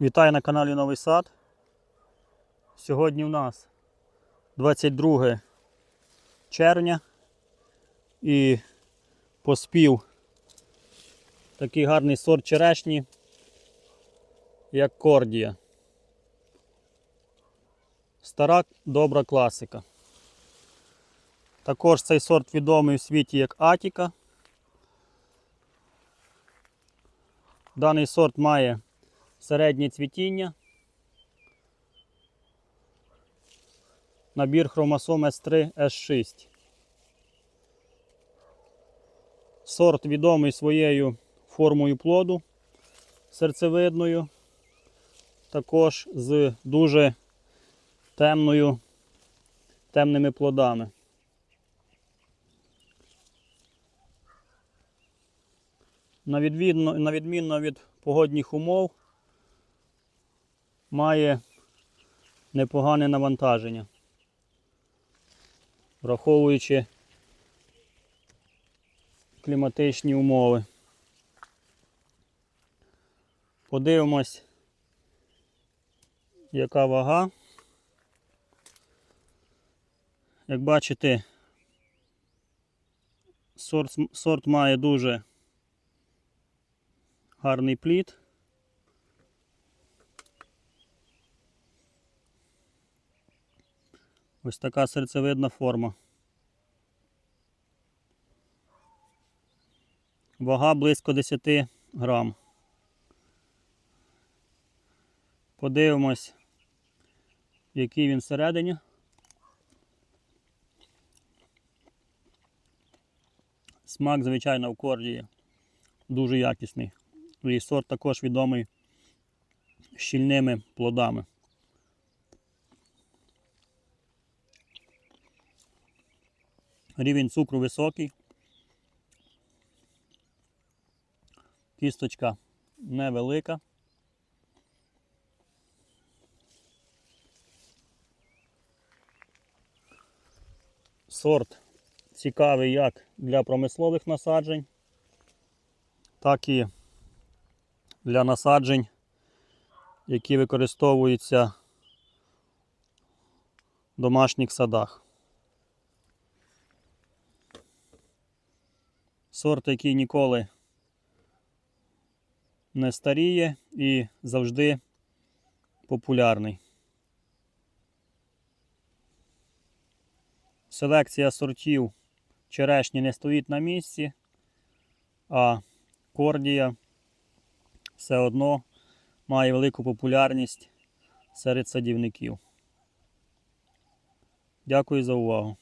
Вітаю на каналі Новий Сад. Сьогодні у нас 22 червня і поспів такий гарний сорт черешні, як кордія. Стара добра класика. Також цей сорт відомий у світі як Атіка. Даний сорт має середнє цвітіння. Набір хромосом S3, S6. Сорт відомий своєю формою плоду серцевидною, також з дуже темною, темними плодами. На відмінно від погодних умов має непогане навантаження, враховуючи кліматичні умови. Подивимось, яка вага. Як бачите, сорт, сорт має дуже гарний плід. Ось така серцевидна форма. Вага близько 10 грам. Подивимось, який він всередині. Смак, звичайно, в корді дуже якісний. І сорт також відомий щільними плодами. Рівень цукру високий. Кісточка невелика. Сорт цікавий як для промислових насаджень, так і для насаджень, які використовуються в домашніх садах. Сорт, який ніколи не старіє і завжди популярний. Селекція сортів черешні не стоїть на місці, а кордія все одно має велику популярність серед садівників. Дякую за увагу.